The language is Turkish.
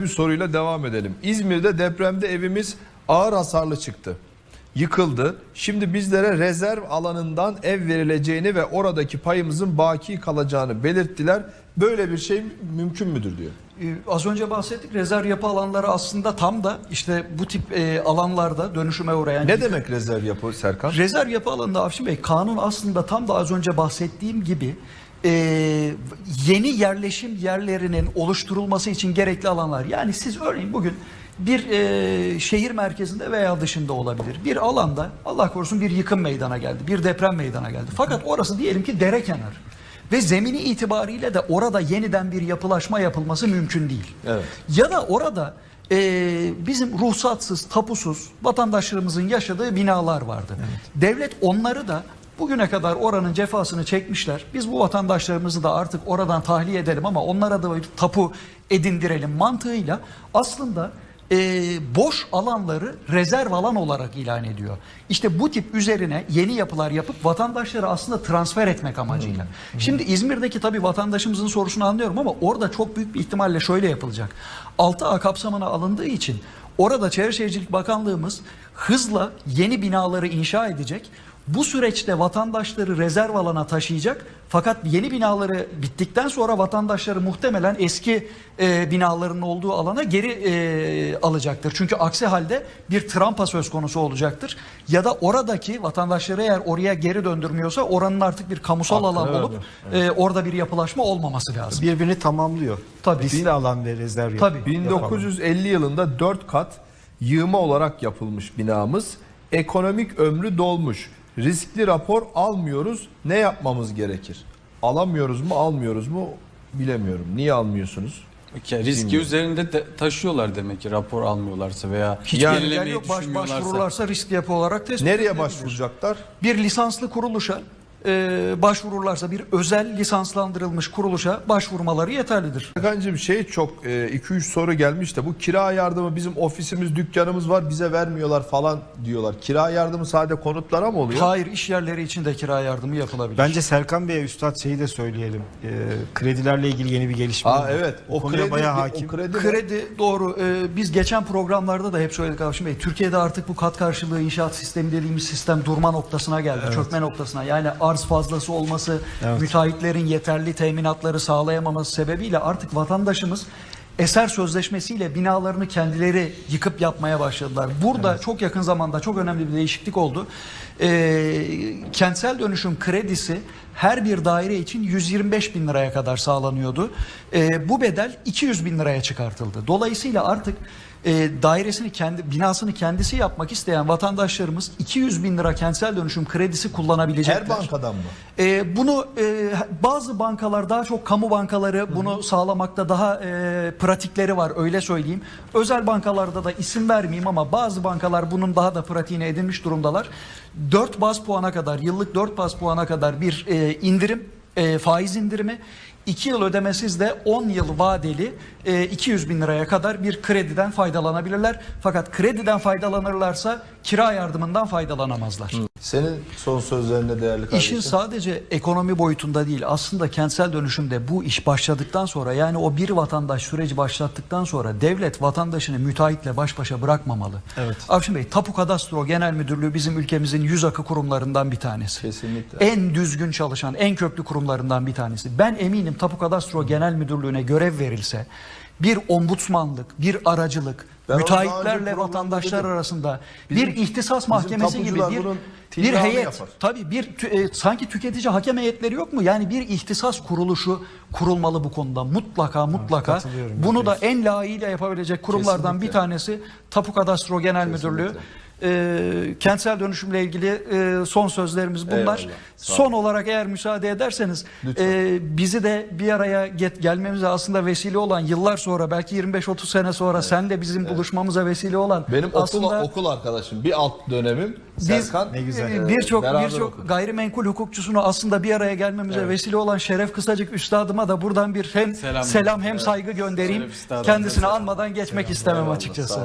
Bir soruyla devam edelim. İzmir'de depremde evimiz ağır hasarlı çıktı. Yıkıldı. Şimdi bizlere rezerv alanından ev verileceğini ve oradaki payımızın baki kalacağını belirttiler. Böyle bir şey mümkün müdür diyor. Ee, Az önce bahsettik rezerv yapı alanları aslında tam da işte bu tip e, alanlarda dönüşüme uğrayan Ne demek rezerv yapı Serkan? Rezerv yapı alanında Avşin Bey kanun aslında tam da az önce bahsettiğim gibi e, yeni yerleşim yerlerinin oluşturulması için gerekli alanlar. Yani siz örneğin bugün bir e, şehir merkezinde veya dışında olabilir. Bir alanda Allah korusun bir yıkım meydana geldi. Bir deprem meydana geldi. Fakat orası diyelim ki dere kenarı. Ve zemini itibariyle de orada yeniden bir yapılaşma yapılması mümkün değil. Evet. Ya da orada e, bizim ruhsatsız, tapusuz vatandaşlarımızın yaşadığı binalar vardı. Devlet onları da bugüne kadar oranın cefasını çekmişler. Biz bu vatandaşlarımızı da artık oradan tahliye edelim ama onlara da bir tapu edindirelim mantığıyla aslında e, boş alanları rezerv alan olarak ilan ediyor. İşte bu tip üzerine yeni yapılar yapıp vatandaşları aslında transfer etmek amacıyla. Şimdi İzmir'deki tabii vatandaşımızın sorusunu anlıyorum ama orada çok büyük bir ihtimalle şöyle yapılacak. 6A kapsamına alındığı için orada Çevre Şehircilik Bakanlığımız hızla yeni binaları inşa edecek. Bu süreçte vatandaşları rezerv alana taşıyacak. Fakat yeni binaları bittikten sonra vatandaşları muhtemelen eski e, binaların olduğu alana geri e, alacaktır. Çünkü aksi halde bir trampa söz konusu olacaktır. Ya da oradaki vatandaşları eğer oraya geri döndürmüyorsa oranın artık bir kamusal Hakkını alan olup e, orada bir yapılaşma olmaması lazım. birbirini tamamlıyor. Tabii. Riskli alan ve rezerv Tabii. yapı. 1950 yılında 4 kat yığma olarak yapılmış binamız. Ekonomik ömrü dolmuş. Riskli rapor almıyoruz. Ne yapmamız gerekir? Alamıyoruz mu, almıyoruz mu bilemiyorum. Niye almıyorsunuz? Okey, riski Bilmiyorum. üzerinde de taşıyorlar demek ki rapor almıyorlarsa veya Hiç yok. Baş, düşünmüyorlarsa. başvururlarsa riskli yapı olarak tespit Nereye başvuracaklar? Bir lisanslı kuruluşa e, başvururlarsa bir özel lisanslandırılmış kuruluşa başvurmaları yeterlidir. Serkan'cığım şey çok 2-3 soru gelmiş de bu kira yardımı bizim ofisimiz dükkanımız var bize vermiyorlar falan diyorlar. Kira yardımı sadece konutlara mı oluyor? Hayır iş yerleri için de kira yardımı yapılabilir. Bence Serkan Bey'e üstad şeyi de söyleyelim. Ee, kredilerle ilgili yeni bir gelişme Aa evet. O, O, kredi bayağı o hakim. kredi, ne? Kredi doğru. Ee, biz geçen programlarda da hep söyledik Avşin Bey. Türkiye'de artık bu kat karşılığı inşaat sistemi dediğimiz sistem durma noktasına geldi. Çökme noktasına. Yani arz fazlası olması, Evet. müteahhitlerin yeterli teminatları sağlayamaması sebebiyle artık vatandaşımız eser sözleşmesiyle binalarını kendileri yıkıp yapmaya başladılar. Burada çok yakın zamanda çok önemli bir değişiklik oldu. Ee, kentsel dönüşüm kredisi her bir daire için 125 bin liraya kadar sağlanıyordu. Ee, bu bedel 200 bin liraya çıkartıldı. Dolayısıyla artık e, dairesini kendi binasını kendisi yapmak isteyen vatandaşlarımız 200 bin lira kentsel dönüşüm kredisi kullanabilecekler. Her bankadan mı? Ee, bunu e, bazı bankalar daha çok kamu bankaları bunu sağlamakta daha e, pratikleri var öyle söyleyeyim. Özel bankalarda da isim vermeyeyim ama bazı bankalar bunun daha da pratiğini edinmiş durumdalar. 4 baz puana kadar yıllık 4 baz puana kadar bir e, indirim e, faiz indirimi 2 yıl ödemesiz de 10 yıl vadeli e, 200 bin liraya kadar bir krediden faydalanabilirler. Fakat krediden faydalanırlarsa kira yardımından faydalanamazlar. Senin son sözlerine değerli kardeşim. İşin sadece ekonomi boyutunda değil aslında kentsel dönüşümde bu iş başladıktan sonra yani o bir vatandaş süreci başlattıktan sonra devlet vatandaşını müteahhitle baş başa bırakmamalı. Evet. Avşin Bey Tapu Kadastro Genel Müdürlüğü bizim ülkemizin yüz akı kurumlarından bir tanesi. Kesinlikle. En düzgün çalışan en köklü kurumlarından bir tanesi. Ben eminim Tapu Kadastro Genel Müdürlüğü'ne görev verilse bir ombudsmanlık, bir aracılık, Ben müteahhitlerle vatandaşlar dedim. arasında Bizim- bir ihtisas mahkemesi gibi bir bir heyet yapar. tabii bir tü- e, sanki tüketici hakem heyetleri yok mu? Yani bir ihtisas kuruluşu kurulmalı bu konuda mutlaka mutlaka. katılıyorum, Bunu da en layığıyla yapabilecek kurumlardan Kesinlikle. bir tanesi Tapu Kadastro Genel Müdürlüğü. E, kentsel dönüşümle ilgili e, son sözlerimiz bunlar. Eyvallah, Son olarak eğer müsaade ederseniz Lütfen. e, bizi de bir araya get, gelmemize aslında vesile olan yıllar sonra belki 25-30 sene sonra sen de bizim buluşmamıza vesile olan Benim aslında okul, okul arkadaşım bir alt dönemim Serkan. Ne güzel. e, birçok birçok gayrimenkul hukukçusunu aslında bir araya gelmemize vesile olan Şeref Kısacık üstadıma da buradan bir hem selam, Selam. hem Evet. saygı göndereyim. Kendisini selam. anmadan geçmek istemem Eyvallah, açıkçası.